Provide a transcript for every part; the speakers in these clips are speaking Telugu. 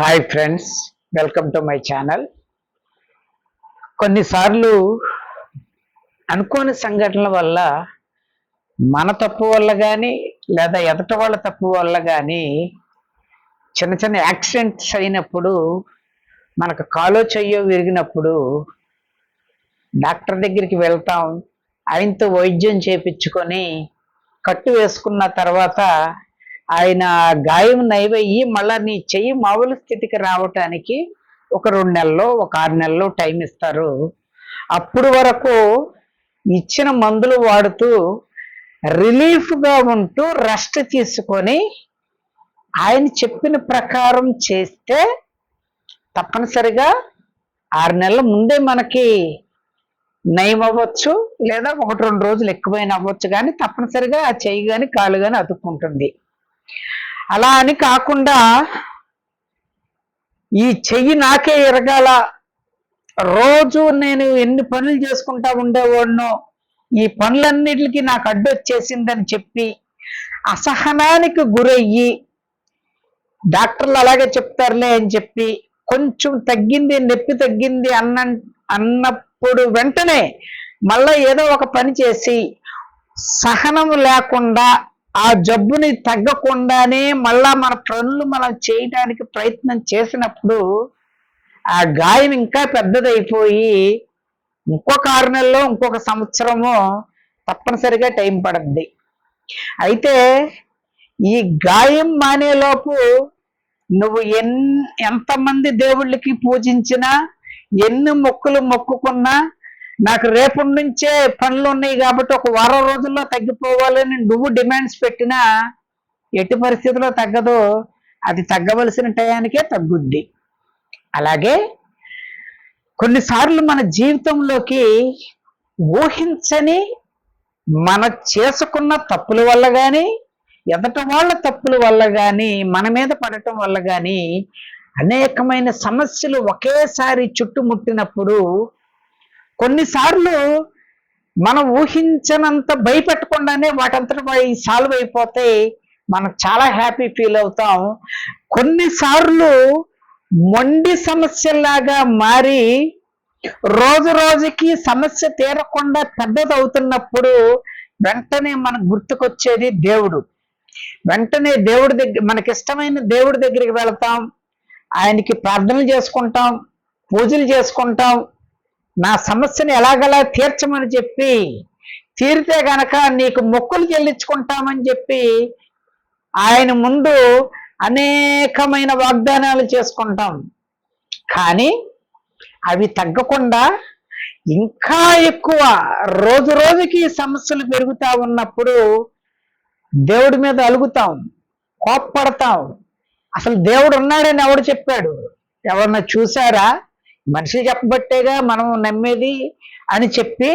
Hi friends welcome to my channel కొన్నిసార్లు అనుకోని సంఘటనల వల్ల మన తప్పు వల్ల కానీ లేదా ఎదట వాళ్ళ తప్పు వల్ల కానీ చిన్న చిన్న యాక్సిడెంట్స్ అయినప్పుడు మనకు కాలో చెయ్యో విరిగినప్పుడు డాక్టర్ దగ్గరికి వెళ్తాం ఆయనతో వైద్యం చేపించుకొని కట్టు వేసుకున్న తర్వాత ఆయన గాయం నయమయ్యి మళ్ళీ నీ చెయ్యి మామూలు స్థితికి రావటానికి ఒక రెండు నెలలు ఒక ఆరు నెలలు టైం ఇస్తారు. అప్పుడు వరకు ఇచ్చిన మందులు వాడుతూ రిలీఫ్గా ఉంటూ రెస్ట్ తీసుకొని ఆయన చెప్పిన ప్రకారం చేస్తే తప్పనిసరిగా ఆరు నెలల ముందే మనకి నయం అవ్వచ్చు లేదా ఒకటి రెండు రోజులు ఎక్కువైనా అవ్వచ్చు కానీ తప్పనిసరిగా ఆ చెయ్యి కానీ కాలు కానీ అతుక్కుంటుంది. అలా అని కాకుండా ఈ చెయ్యి నాకే ఎరగాల. రోజు నేను ఎన్ని పనులు చేసుకుంటా ఉండేవాడినో ఈ పనులన్నిటికీ నాకు అడ్డొచ్చేసిందని చెప్పి అసహనానికి గురయ్యి డాక్టర్లు అలాగే చెప్తారులే అని చెప్పి కొంచెం తగ్గింది నొప్పి తగ్గింది అన్న అన్నప్పుడు వెంటనే మళ్ళా ఏదో ఒక పని చేసి సహనం లేకుండా ఆ జబ్బుని తగ్గకుండానే మళ్ళా మన పనులు మనం చేయడానికి ప్రయత్నం చేసినప్పుడు ఆ గాయం ఇంకా పెద్దదైపోయి ఇంకొక ఆరు నెలలో ఇంకొక సంవత్సరము తప్పనిసరిగా టైం పడుద్ది. అయితే ఈ గాయం మానేలోపు నువ్వు ఎన్ ఎంతమంది దేవుళ్ళకి పూజించినా ఎన్ని మొక్కులు మొక్కుకున్నా నాకు రేపటి నుంచే పనులు ఉన్నాయి కాబట్టి ఒక వారం రోజుల్లో తగ్గిపోవాలని నువ్వు డిమాండ్స్ పెట్టినా ఎట్టి పరిస్థితిలో తగ్గదో. అది తగ్గవలసిన టయానికే తగ్గుద్ది. అలాగే కొన్నిసార్లు మన జీవితంలోకి ఊహించని మన చేసుకున్న తప్పుల వల్ల కానీ ఎదట వాళ్ళ తప్పుల వల్ల కానీ మన మీద పడటం వల్ల కానీ అనేకమైన సమస్యలు ఒకేసారి చుట్టుముట్టినప్పుడు కొన్నిసార్లు మనం ఊహించనంత భయపెట్టకుండానే వాటంతట అవి సాల్వ్ అయిపోతే మనం చాలా హ్యాపీ ఫీల్ అవుతాం. కొన్నిసార్లు మొండి సమస్యలాగా మారి రోజు రోజుకి సమస్య తీరకుండా పెద్దదవుతున్నప్పుడు వెంటనే మనకు గుర్తుకొచ్చేది దేవుడు. వెంటనే దేవుడి దగ్గర మనకిష్టమైన దేవుడి దగ్గరికి వెళతాం. ఆయనకి ప్రార్థనలు చేసుకుంటాం. పూజలు చేసుకుంటాం. నా సమస్యను ఎలాగలా తీర్చమని చెప్పి తీరితే గనక నీకు మొక్కులు చెల్లించుకుంటామని చెప్పి ఆయన ముందు అనేకమైన వాగ్దానాలు చేసుకుంటాం. కానీ అవి తగ్గకుండా ఇంకా ఎక్కువ రోజు రోజుకి సమస్యలు పెరుగుతా ఉన్నప్పుడు దేవుడి మీద అలుగుతాం కోప్పడతాం. అసలు దేవుడు ఉన్నాడని ఎవడు చెప్పాడు? ఎవరన్నా చూసారా మనిషి చెప్పబట్టేగా మనం నమ్మేది అని చెప్పి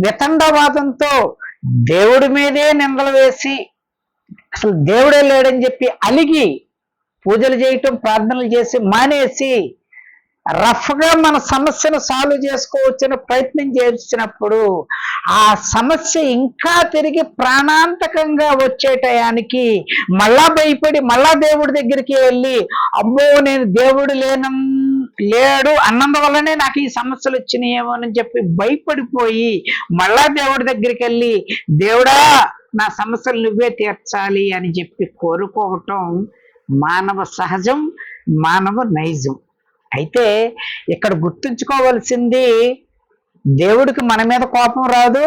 వితండవాదంతో దేవుడి మీదే నిందలు వేసి అసలు దేవుడే లేడని చెప్పి అలిగి పూజలు చేయటం ప్రార్థనలు చేసి మానేసి రఫ్గా మన సమస్యను సాల్వ్ చేసుకోవచ్చని ప్రయత్నం చేసినప్పుడు ఆ సమస్య ఇంకా తిరిగి ప్రాణాంతకంగా వచ్చే టయానికి మళ్ళా భయపడి మళ్ళా దేవుడి దగ్గరికి వెళ్ళి అమ్మో నేను దేవుడు లేనం లేడు అన్నందువల్లనే నాకు ఈ సమస్యలు వచ్చినాయేమో అని చెప్పి భయపడిపోయి మళ్ళా దేవుడి దగ్గరికి వెళ్ళి దేవుడా నా సమస్యలు నువ్వే తీర్చాలి అని చెప్పి కోరుకోవటం మానవ సహజం మానవ నైజం. అయితే ఇక్కడ గుర్తుంచుకోవాల్సింది దేవుడికి మన మీద కోపం రాదు.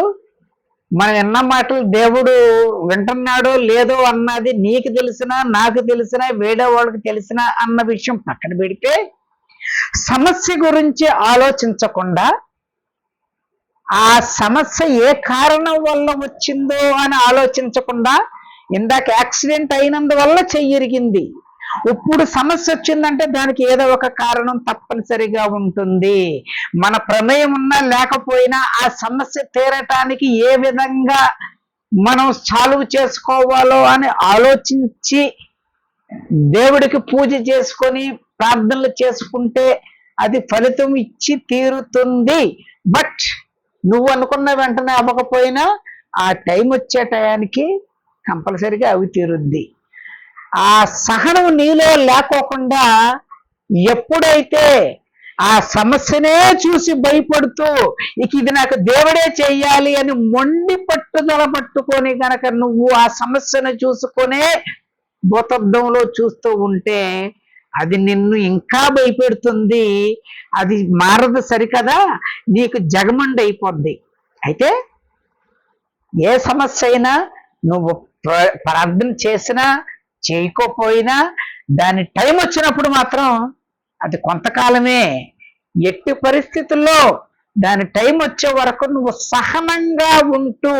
మనం విన్న మాటలు దేవుడు వింటున్నాడో లేదో అన్నది నీకు తెలిసినా నాకు తెలిసినా వేడే వాళ్ళకి తెలిసినా అన్న విషయం పక్కన పెడితే సమస్య గురించి ఆలోచించకుండా ఆ సమస్య ఏ కారణం వల్ల వచ్చిందో అని ఆలోచించకుండా ఇందాక యాక్సిడెంట్ అయినందువల్ల చెయ్యిరిగింది. ఇప్పుడు సమస్య వచ్చిందంటే దానికి ఏదో ఒక కారణం తప్పనిసరిగా ఉంటుంది. మన ప్రమేయం ఉన్నా లేకపోయినా ఆ సమస్య తీరటానికి ఏ విధంగా మనం సాల్వ్ చేసుకోవాలో అని ఆలోచించి దేవుడికి పూజ చేసుకొని ప్రార్థనలు చేసుకుంటే అది ఫలితం ఇచ్చి తీరుతుంది. బట్ నువ్వు అనుకున్న వెంటనే అవ్వకపోయినా ఆ టైం వచ్చే టయానికి కంపల్సరిగా అవి తీరుద్ది. ఆ సహనం నీలో లేకోకుండా ఎప్పుడైతే ఆ సమస్యనే చూసి భయపడుతూ ఇక ఇది నాకు దేవుడే చెయ్యాలి అని మొండి పట్టుదల పట్టుకొని గనక నువ్వు ఆ సమస్యను చూసుకునే భూతబ్దంలో చూస్తూ ఉంటే అది నిన్ను ఇంకా భయపెడుతుంది. అది మారదు సరికదా? నీకు జగమండి అయిపోద్ది అయితే ఏ సమస్య అయినా నువ్వు ప్రార్థన చేసినా చేయకపోయినా దాని టైం వచ్చినప్పుడు మాత్రం అది కొంతకాలమే. ఎట్టి పరిస్థితుల్లో దాని టైం వచ్చే వరకు నువ్వు సహనంగా ఉంటూ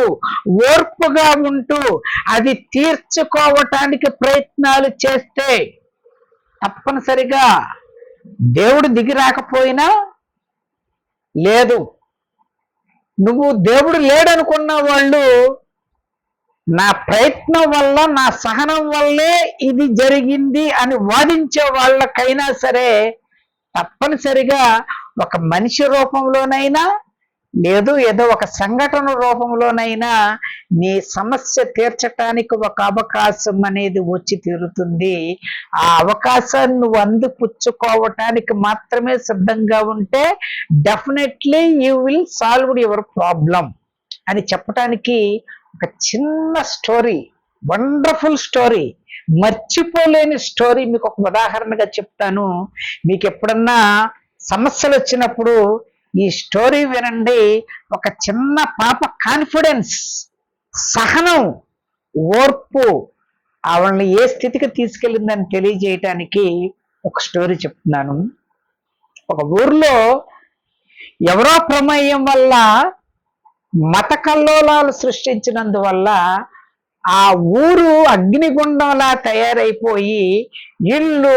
ఓర్పుగా ఉంటూ అది తీర్చుకోవటానికి ప్రయత్నాలు చేస్తే తప్పనిసరిగా దేవుడు దిగి రాకపోయినా లేదు. నువ్వు దేవుడు లేడనుకున్న వాళ్ళు నా ప్రయత్నం వల్ల నా సహనం వల్లే ఇది జరిగింది అని వాదించే వాళ్ళకైనా సరే తప్పనిసరిగా ఒక మనిషి రూపంలోనైనా లేదు ఏదో ఒక సంఘటన రూపంలోనైనా నీ సమస్య తీర్చటానికి ఒక అవకాశం అనేది వచ్చి తీరుతుంది. ఆ అవకాశాన్ని నువ్వు అందిపుచ్చుకోవటానికి మాత్రమే సిద్ధంగా ఉంటే definitely you will solve your problem అని చెప్పటానికి ఒక చిన్న స్టోరీ వండర్ఫుల్ స్టోరీ మర్చిపోలేని స్టోరీ మీకు ఒక ఉదాహరణగా చెప్తాను. మీకు ఎప్పుడన్నా సమస్యలు వచ్చినప్పుడు ఈ స్టోరీ వినండి. ఒక చిన్న పాప కాన్ఫిడెన్స్ సహనం ఓర్పు ఆవిడని ఏ స్థితికి తీసుకెళ్ళిందని తెలియజేయటానికి ఒక స్టోరీ చెప్తున్నాను. ఒక ఊర్లో ఎవరో ప్రమేయం వల్ల మత కల్లోలాలు సృష్టించినందువల్ల ఆ ఊరు అగ్నిగుండంలా తయారైపోయి ఇళ్ళు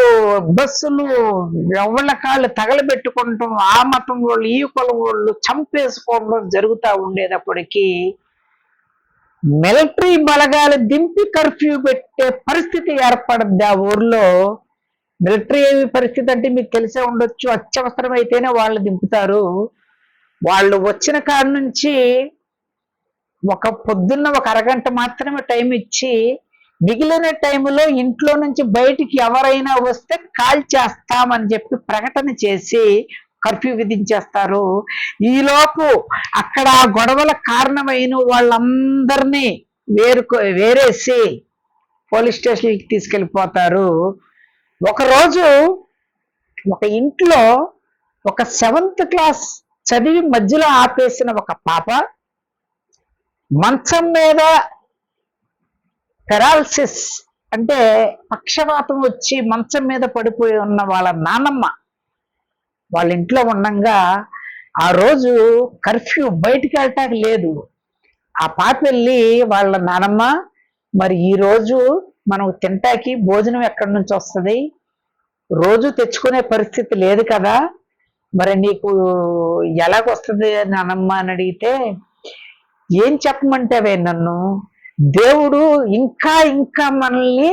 బస్సులు ఎవళ్ళ కాళ్ళు తగలబెట్టుకుంటాం ఆ మతం వాళ్ళు ఈ కులం వాళ్ళు చంపేసుకోవడం జరుగుతూ ఉండేటప్పటికీ మిలిటరీ బలగాలు దింపి కర్ఫ్యూ పెట్టే పరిస్థితి ఏర్పడద్ది ఆ ఊర్లో. మిలిటరీ ఏమి పరిస్థితి అంటే మీకు తెలిసే ఉండొచ్చు. అత్యవసరమైతేనే వాళ్ళు దింపుతారు. వాళ్ళు వచ్చిన కాడ నుంచి ఒక పొద్దున్న ఒక అరగంట మాత్రమే టైం ఇచ్చి మిగిలిన టైంలో ఇంట్లో నుంచి బయటికి ఎవరైనా వస్తే కాల్ చేస్తామని చెప్పి ప్రకటన చేసి కర్ఫ్యూ విధించేస్తారు. ఈలోపు అక్కడ గొడవల కారణమైన వాళ్ళందరినీ వేరుకో వేరేసి పోలీస్ స్టేషన్కి తీసుకెళ్ళిపోతారు. ఒకరోజు ఒక ఇంట్లో ఒక సెవెంత్ క్లాస్ చదివి మధ్యలో ఆపేసిన ఒక పాప మంచం మీద పెరాలసిస్ అంటే పక్షవాతం వచ్చి మంచం మీద పడిపోయి ఉన్న వాళ్ళ నానమ్మ వాళ్ళ ఇంట్లో ఉండంగా ఆ రోజు కర్ఫ్యూ బయటికి వెళ్ళటానికి లేదు. ఆ పాప వెళ్ళి వాళ్ళ నానమ్మ మరి ఈ రోజు మనం తింటాకి భోజనం ఎక్కడి నుంచి వస్తుంది? రోజు తెచ్చుకునే పరిస్థితి లేదు కదా. మరి నీకు ఎలాగొస్తుంది నానమ్మ అని అడిగితే ఏం చెప్పమంటావే నన్ను? దేవుడు ఇంకా ఇంకా మనల్ని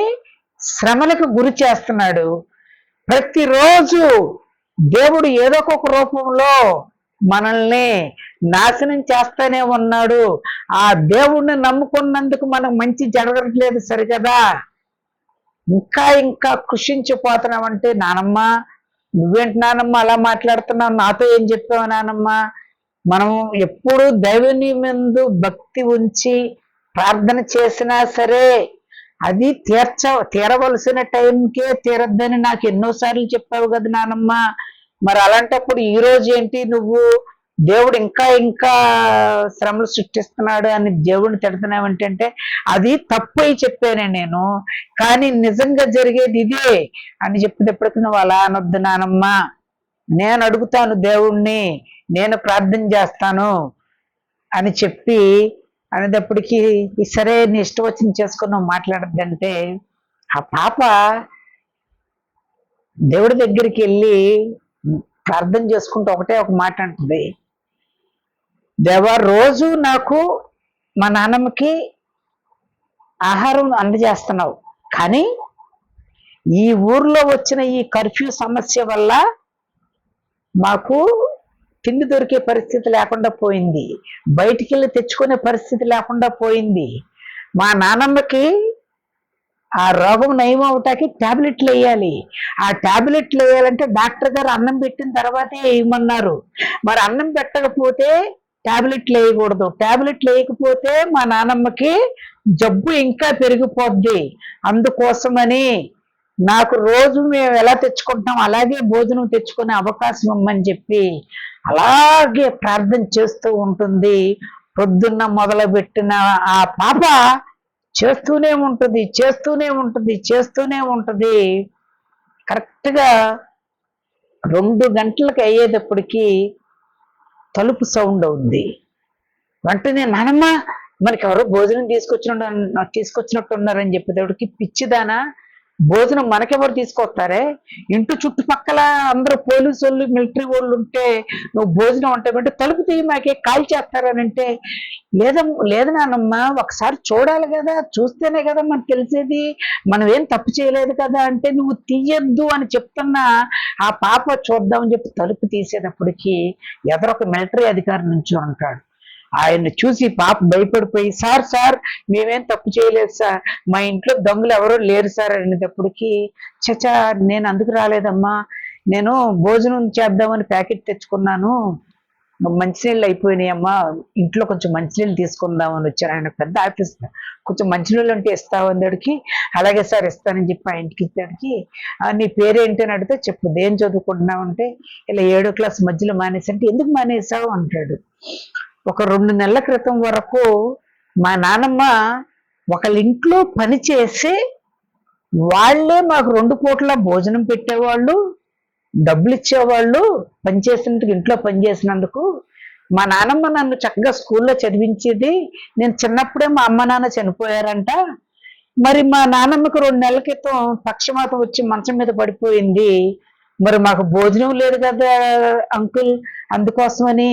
శ్రమలకు గురి చేస్తున్నాడు. ప్రతిరోజు దేవుడు ఏదో ఒక రూపంలో మనల్ని నాశనం చేస్తూనే ఉన్నాడు. ఆ దేవుణ్ణి నమ్ముకున్నందుకు మనకు మంచి జరగట్లేదు సరికదా ఇంకా ఇంకా కృషించిపోతున్నామంటే నానమ్మ నువ్వేంటి నానమ్మ అలా మాట్లాడుతున్నావు? నాతో ఏం చెప్పావు నానమ్మ? మనం ఎప్పుడు దైవని ముందు భక్తి ఉంచి ప్రార్థన చేసినా సరే అది తీర్చ తీరవలసిన టైంకే తీరద్దని నాకు ఎన్నోసార్లు చెప్పావు కదా నానమ్మ. మరి అలాంటప్పుడు ఈ రోజు ఏంటి? నువ్వు దేవుడు ఇంకా ఇంకా శ్రమలు సృష్టిస్తున్నాడు అని దేవుడిని తిడుతున్నావు ఏంటంటే అది తప్పు అయి చెప్పాను నేను. కానీ నిజంగా జరిగేది ఇదే అని చెప్పినప్పటికీ నువ్వు అలా అనొద్దు నానమ్మ. నేను అడుగుతాను దేవుణ్ణి నేను ప్రార్థన చేస్తాను అని చెప్పి అనేటప్పటికీ "ఈ సరే నీ ఇష్టం వచ్చింది చేసుకుని మాట్లాడద్దంటే ఆ పాప దేవుడి దగ్గరికి వెళ్ళి ప్రార్థన చేసుకుంటూ ఒకటే ఒక మాట అంటుంది. దేవా రోజు నాకు మా నాన్నమ్మకి ఆహారం అందజేస్తున్నావు కానీ ఈ ఊర్లో వచ్చిన ఈ కర్ఫ్యూ సమస్య వల్ల మాకు తిండి దొరికే పరిస్థితి లేకుండా పోయింది. బయటికి వెళ్ళి తెచ్చుకునే పరిస్థితి లేకుండా పోయింది. మా నానమ్మకి ఆ రోగం నయం అవటానికి టాబ్లెట్లు వేయాలి. ఆ టాబ్లెట్లు వేయాలంటే డాక్టర్ గారు అన్నం పెట్టిన తర్వాతే వేయమన్నారు మరి అన్నం పెట్టకపోతే టాబ్లెట్లు వేయకూడదు. టాబ్లెట్లు వేయకపోతే మా నానమ్మకి జబ్బు ఇంకా పెరిగిపోద్ది. అందుకోసమని నాకు రోజు మేము ఎలా తెచ్చుకుంటాం అలాగే భోజనం తెచ్చుకునే అవకాశం ఇమ్మని చెప్పి అలాగే ప్రార్థన చేస్తూ ఉంటుంది. పొద్దున్న మొదలుపెట్టిన ఆ పాప చేస్తూనే ఉంటుంది చేస్తూనే ఉంటుంది చేస్తూనే ఉంటుంది. కరెక్ట్గా రెండు గంటలకు అయ్యేటప్పటికి తలుపు సౌండ్ అవుద్ది. వెంటనే నానమ్మ మనకి ఎవరో భోజనం తీసుకొచ్చిన తీసుకొచ్చినట్టు ఉన్నారని చెప్పేటప్పటికి పిచ్చిదానా భోజనం మనకెవరు తీసుకొస్తారే? ఇంటి చుట్టుపక్కల అందరూ పోలీసు వాళ్ళు మిలిటరీ వాళ్ళు ఉంటే నువ్వు భోజనం అంటే తలుపు తీయి మాకే కాల్ చేస్తారని అంటే లేదా లేదు నానమ్మా ఒకసారి చూడాలి కదా చూస్తేనే కదా మనకు తెలిసేది. మనం ఏం తప్పు చేయలేదు కదా అంటే నువ్వు తీయద్దు అని చెప్తున్నా ఆ పాప చూద్దామని చెప్పి తలుపు తీసేటప్పటికి ఎదరొక మిలిటరీ అధికారి నుంచి అంటాడు. ఆయన్ని చూసి పాప భయపడిపోయి సార్ సార్ మేమేం తప్పు చేయలేదు సార్. మా ఇంట్లో దొంగలు ఎవరో లేరు సార్ అనేటప్పటికి చచా నేను అందుకు రాలేదమ్మా. నేను భోజనం చేద్దామని ప్యాకెట్ తెచ్చుకున్నాను. మంచినీళ్ళు అయిపోయినాయమ్మా ఇంట్లో కొంచెం మంచినీళ్ళు తీసుకుందామని వచ్చారు. ఆయన పెద్ద ఆఫీస్ కొంచెం మంచినీళ్ళు ఉంటే ఇస్తావు అందడికి అలాగే సార్ ఇస్తానని చెప్పి ఆ ఇంటికి ఇచ్చాడికి నీ పేరేంటి అని అడిగితే చెప్పు దేం చదువుకుంటున్నావు? అంటే ఇలా ఏడో క్లాస్ మధ్యలో మానేసి అంటే ఎందుకు మానేసావు? అంటాడు. ఒక రెండు నెలల క్రితం వరకు మా నానమ్మ ఒకళ్ళ ఇంట్లో పని చేసి వాళ్ళే మాకు రెండు పూట్ల భోజనం పెట్టేవాళ్ళు డబ్బులు ఇచ్చేవాళ్ళు పని చేసినందుకు ఇంట్లో పని చేసినందుకు. మా నానమ్మ నన్ను చక్కగా స్కూల్లో చదివించేది. నేను చిన్నప్పుడే మా అమ్మ నాన్న చనిపోయారంట. మరి మా నానమ్మకు రెండు నెలల క్రితం పక్షమాతం వచ్చి మంచం మీద పడిపోయింది. మరి మాకు భోజనం లేదు కదా అంకుల్. అందుకోసమని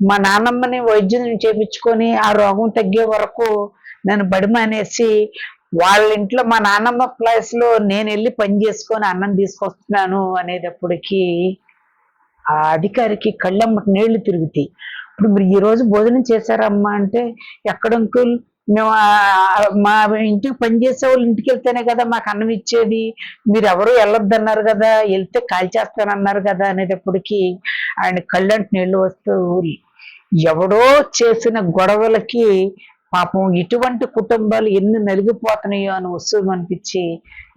మా నాన్నమ్మని వైద్యం చేపించుకొని ఆ రోగం తగ్గే వరకు నేను బడి మానేసి వాళ్ళ ఇంట్లో మా నాన్నమ్మ ప్లేస్లో నేను వెళ్ళి పని చేసుకొని అన్నం తీసుకొస్తున్నాను అనేటప్పటికి ఆ అధికారికి కళ్ళమ్మటి నీళ్ళు తిరుగుతాయి. ఇప్పుడు మీరు ఈ రోజు భోజనం చేశారమ్మా అంటే ఎక్కడ అంకుల్? మేము మా ఇంటికి పని చేసే వాళ్ళు ఇంటికి వెళ్తేనే కదా మాకు అన్నం ఇచ్చేది. మీరు ఎవరు వెళ్ళొద్దన్నారు కదా వెళ్తే కాల్చేస్తానన్నారు కదా అనేటప్పటికి ఆయన కళ్ళంటి నీళ్ళు వస్తూ ఎవడో చేసిన గొడవలకి పాపం ఇటువంటి కుటుంబాలు ఎన్ని నలిగిపోతున్నాయో అని వస్తువు అనిపించి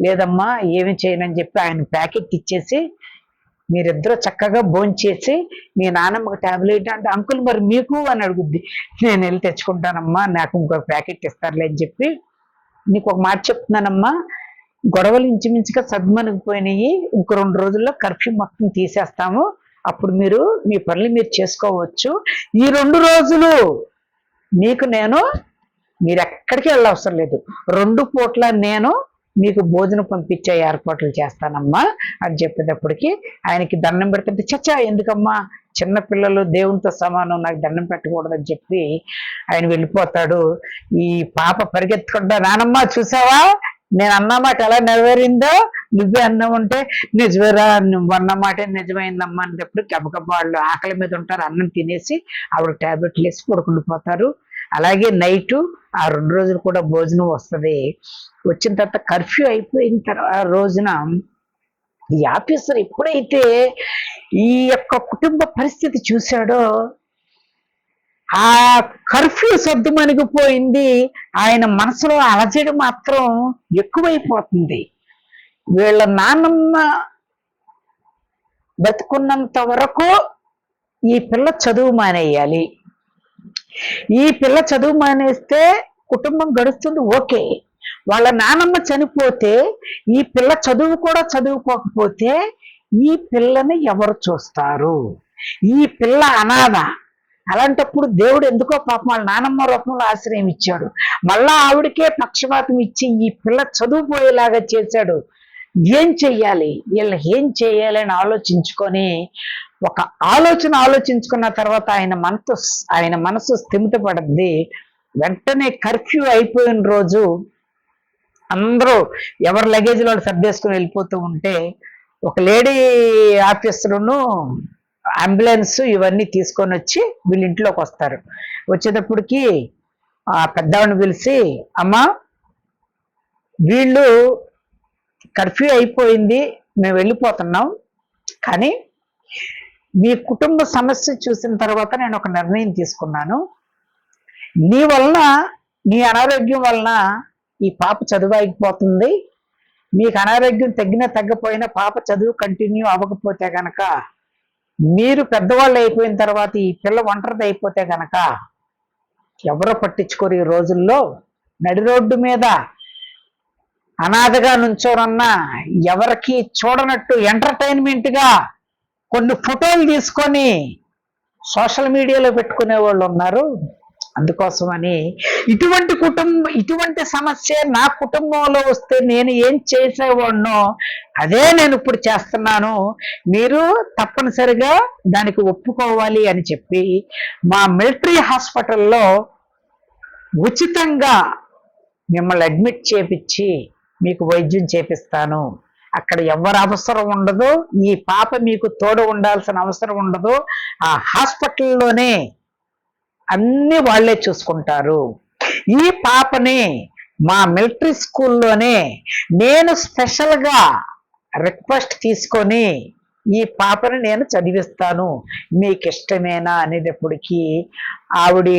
లేదమ్మా ఏమి చేయనని చెప్పి ఆయన ప్యాకెట్ ఇచ్చేసి మీరిద్దరూ చక్కగా భోంచేసి మీ నాన్నమ్మకి టాబ్లెట్ అంటే అంకుల్ మరి మీకు? అని అడుగుద్ది. నేను వెళ్ళి తెచ్చుకుంటానమ్మా నాకు ఇంకొక ప్యాకెట్ ఇస్తారులే అని చెప్పి నీకు ఒక మాట చెప్తున్నానమ్మా గొడవలు ఇంచుమించుగా సద్మనిగిపోయినాయి ఇంకో రెండు రోజుల్లో కర్ఫ్యూ మొత్తం తీసేస్తాము. అప్పుడు మీరు మీ పనులు మీరు చేసుకోవచ్చు. ఈ రెండు రోజులు మీకు నేను మీరు ఎక్కడికి వెళ్ళవసరం లేదు. రెండు పూట్ల నేను మీకు భోజనం పంపించే ఏర్పాట్లు చేస్తానమ్మా అని చెప్పేటప్పటికి ఆయనకి దండం పెడుతుంటే చచ్చా ఎందుకమ్మా? చిన్న పిల్లలు దేవునితో సమానం నాకు దండం పెట్టకూడదని చెప్పి ఆయన వెళ్ళిపోతాడు. ఈ పాప పరిగెత్తకుండా నానమ్మ చూసావా? నేను అన్నమాట ఎలా నెరవేరిందో నువ్వే అన్నం ఉంటే నిజమేరా నువ్వు అన్నమాట నిజమైందమ్మా అనేటప్పుడు గబగబ వాళ్ళు ఆకలి మీద ఉంటారు అన్నం తినేసి ఆవిడ టాబ్లెట్లు వేసి పడుకుండిపోతారు అలాగే నైటు ఆ రెండు రోజులు కూడా భోజనం వస్తుంది. వచ్చిన తర్వాత కర్ఫ్యూ అయిపోయిన తర్వాత రోజున ఈ ఆఫీసర్ ఎప్పుడైతే ఈ యొక్క కుటుంబ పరిస్థితి చూశాడో ఆ కర్ఫ్యూ సర్దుమణిగిపోయింది ఆయన మనసులో అలజడి మాత్రం ఎక్కువైపోతుంది. వీళ్ళ నాన్నమ్మ బతుకున్నంత వరకు ఈ పిల్ల చదువు మానేయాలి. ఈ పిల్ల చదువు మానేస్తే కుటుంబం గడుస్తుంది ఓకే. వాళ్ళ నానమ్మ చనిపోతే ఈ పిల్ల చదువు కూడా చదువుకోకపోతే ఈ పిల్లని ఎవరు చూస్తారు? ఈ పిల్ల అనాథ. అలాంటప్పుడు దేవుడు ఎందుకో పాపం వాళ్ళ నానమ్మ రూపంలో ఆశ్రయం ఇచ్చాడు. మళ్ళా ఆవిడకే పక్షపాతం ఇచ్చి ఈ పిల్ల చదువుపోయేలాగా చేశాడు. ఏం చెయ్యాలి? వీళ్ళు ఏం చెయ్యాలి అని ఆలోచించుకొని ఒక ఆలోచన ఆలోచించుకున్న తర్వాత ఆయన మనసు ఆయన మనసు స్థిమితపడింది వెంటనే కర్ఫ్యూ అయిపోయిన రోజు అందరూ ఎవరి లగేజ్ వాళ్ళు సర్దేసుకుని వెళ్ళిపోతూ ఉంటే ఒక లేడీ ఆఫీసరును అంబులెన్స్ ఇవన్నీ తీసుకొని వచ్చి వీళ్ళ ఇంట్లోకి వస్తారు. వచ్చేటప్పటికి ఆ పెద్దవాడిని పిలిచి అమ్మా వీళ్ళు కర్ఫ్యూ అయిపోయింది మేము వెళ్ళిపోతున్నాం. కానీ మీ కుటుంబ సమస్య చూసిన తర్వాత నేను ఒక నిర్ణయం తీసుకున్నాను. నీ వలన నీ అనారోగ్యం వలన ఈ పాప చదువు అయిపోతుంది మీకు అనారోగ్యం తగ్గినా తగ్గపోయినా పాప చదువు కంటిన్యూ అవ్వకపోతే కనుక మీరు పెద్దవాళ్ళు అయిపోయిన తర్వాత ఈ పిల్ల ఒంటరిది అయిపోతే గనక ఎవరో పట్టించుకోరు ఈ రోజుల్లో. నడి రోడ్డు మీద అనాథగా నుంచోరన్నా ఎవరికి చూడనట్టు ఎంటర్టైన్మెంట్గా కొన్ని ఫోటోలు తీసుకొని సోషల్ మీడియాలో పెట్టుకునే వాళ్ళు ఉన్నారు. అందుకోసమని ఇటువంటి కుటుంబం ఇటువంటి సమస్య నా కుటుంబంలో వస్తే నేను ఏం చేసేవాడినో అదే నేను ఇప్పుడు చేస్తున్నాను. మీరు తప్పనిసరిగా దానికి ఒప్పుకోవాలి అని చెప్పి మా మిలిటరీ హాస్పిటల్లో ఉచితంగా మిమ్మల్ని అడ్మిట్ చేపించి మీకు వైద్యం చేపిస్తాను. అక్కడ ఎవరు అవసరం ఉండదు ఈ పాప మీకు తోడు ఉండాల్సిన అవసరం ఉండదు. ఆ హాస్పిటల్లోనే అన్ని వాళ్ళే చూసుకుంటారు. ఈ పాపని మా మిలిటరీ స్కూల్లోనే నేను స్పెషల్గా రిక్వెస్ట్ తీసుకొని ఈ పాపని నేను చదివిస్తాను. మీకు ఇష్టమేనా అనేటప్పటికీ ఆవిడ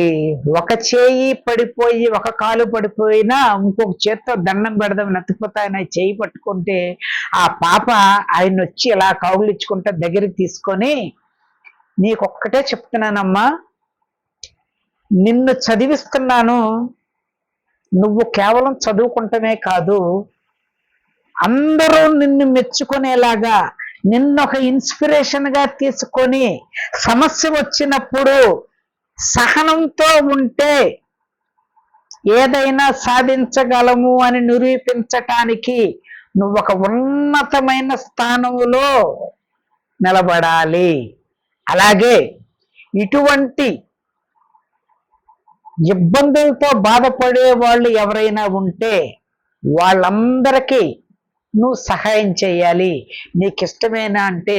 ఒక చేయి పడిపోయి ఒక కాలు పడిపోయినా ఇంకొక చేత్తో దండం పెడదాం నతిపోతా ఆయన చేయి పట్టుకుంటే ఆ పాప ఆయన వచ్చి ఇలా కౌగులించుకుంటే దగ్గరికి తీసుకొని నీకొక్కటే చెప్తున్నానమ్మా నిన్ను చదివిస్తున్నాను. నువ్వు కేవలం చదువుకుంటమే కాదు అందరూ నిన్ను మెచ్చుకునేలాగా నిన్ను ఒక ఇన్స్పిరేషన్గా తీసుకొని సమస్య వచ్చినప్పుడు సహనంతో ఉంటే ఏదైనా సాధించగలము అని నిరూపించటానికి నువ్వు ఒక ఉన్నతమైన స్థానంలో నిలబడాలి. అలాగే ఇటువంటి ఇబ్బందులతో బాధపడే వాళ్ళు ఎవరైనా ఉంటే వాళ్ళందరికీ నువ్వు సహాయం చేయాలి. నీకు ఇష్టమేనా అంటే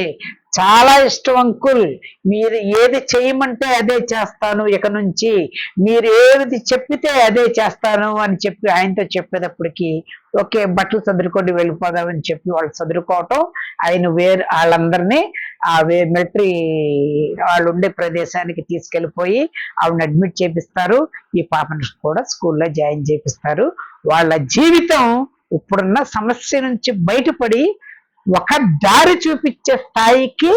చాలా ఇష్టం అంకుల్. మీరు ఏది చేయమంటే అదే చేస్తాను. ఇక నుంచి మీరు ఏది చెప్పితే అదే చేస్తాను అని చెప్పి ఆయనతో చెప్పేటప్పటికి ఓకే బట్టలు చదురుకొని వెళ్ళిపోదామని చెప్పి వాళ్ళు చదురుకోవటం ఆయన వేరు వాళ్ళందరినీ ఆ మిలిటరీ వాళ్ళు ఉండే ప్రదేశానికి తీసుకెళ్ళిపోయి ఆవిడని అడ్మిట్ చేపిస్తారు. ఈ పాపను కూడా స్కూల్లో జాయిన్ చేపిస్తారు. వాళ్ళ జీవితం ఇప్పుడున్న సమస్య నుంచి బయటపడి ఒక దారి చూపించే స్థాయికి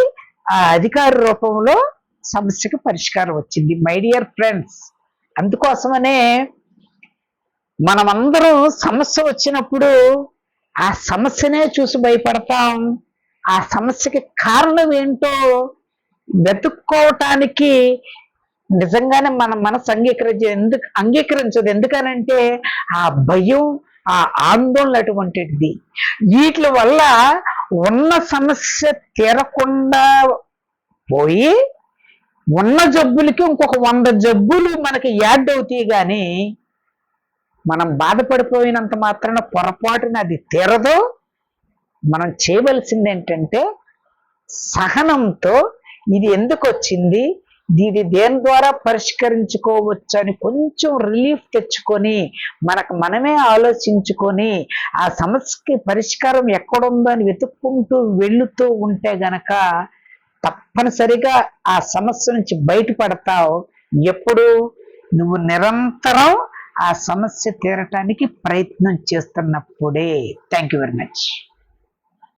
ఆ అధికార రూపంలో సమస్యకు పరిష్కారం వచ్చింది. మై డియర్ ఫ్రెండ్స్ అందుకోసమనే మనమందరం సమస్య వచ్చినప్పుడు ఆ సమస్యనే చూసి భయపడతాం. ఆ సమస్యకి కారణం ఏంటో వెతుక్కోవటానికి నిజంగానే మన మనసు అంగీకరించ ఎందుకు అంగీకరించదు. ఎందుకనంటే ఆ భయం ఆ ఆందోళన అటువంటిది. వీటి వల్ల ఉన్న సమస్య తీరకుండా పోయి ఉన్న జబ్బులకి ఇంకొక వంద జబ్బులు మనకి యాడ్ అవుతాయి కానీ మనం బాధపడిపోయినంత మాత్రాన పొరపాటున అది తీరదు. మనం చేయవలసింది ఏంటంటే సహనంతో ఇది ఎందుకు వచ్చింది? ఇది దేని ద్వారా పరిష్కరించుకోవచ్చు అని కొంచెం రిలీఫ్ తెచ్చుకొని మనకు మనమే ఆలోచించుకొని ఆ సమస్యకి పరిష్కారం ఎక్కడుందో అని వెతుక్కుంటూ వెళుతూ ఉంటే గనక తప్పనిసరిగా ఆ సమస్య నుంచి బయటపడతావు. ఎప్పుడు? నువ్వు నిరంతరం ఆ సమస్య తీరటానికి ప్రయత్నం చేస్తున్నప్పుడే. Thank you very much